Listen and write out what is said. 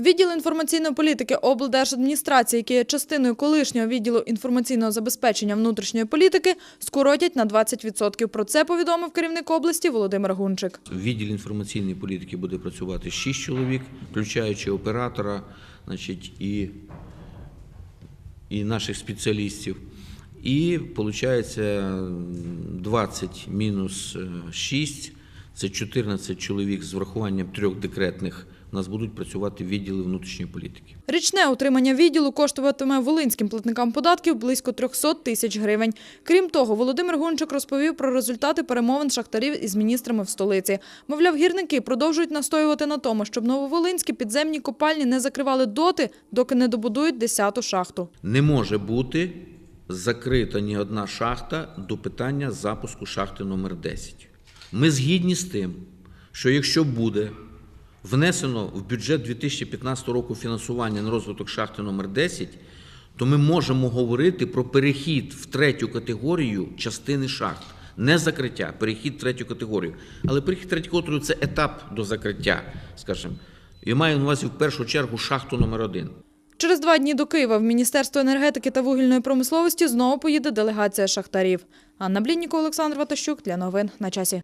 Відділ інформаційної політики облдержадміністрації, який є частиною колишнього відділу інформаційного забезпечення внутрішньої політики, скоротять на 20%. Про це повідомив керівник області Володимир Гунчик. В відділі інформаційної політики буде працювати 6 чоловік, включаючи оператора, значить, і, і наших спеціалістів. І виходить 20 мінус е, 6 це 14 чоловік з врахуванням трьох декретних. У нас будуть працювати відділи внутрішньої політики. Річне утримання відділу коштуватиме волинським платникам податків близько 300 тисяч гривень. Крім того, Володимир Гунчик розповів про результати перемовин шахтарів із міністрами в столиці. Мовляв, гірники продовжують настоювати на тому, щоб нововолинські підземні копальні не закривали доти, доки не добудують 10-ту шахту. Не може бути закрита ні одна шахта до питання запуску шахти номер 10. Ми згідні з тим, що якщо буде внесено в бюджет 2015 року фінансування на розвиток шахти номер 10, то ми можемо говорити про перехід в третю категорію частини шахт. Не закриття, перехід в третю категорію. Але перехід в третю категорію це етап до закриття, скажімо. І маю на увазі в першу чергу шахту номер 1 Через два дні до Києва в Міністерство енергетики та вугільної промисловості знову поїде делегація шахтарів. Анна Блінніко, Олександр Ватащук для новин на часі.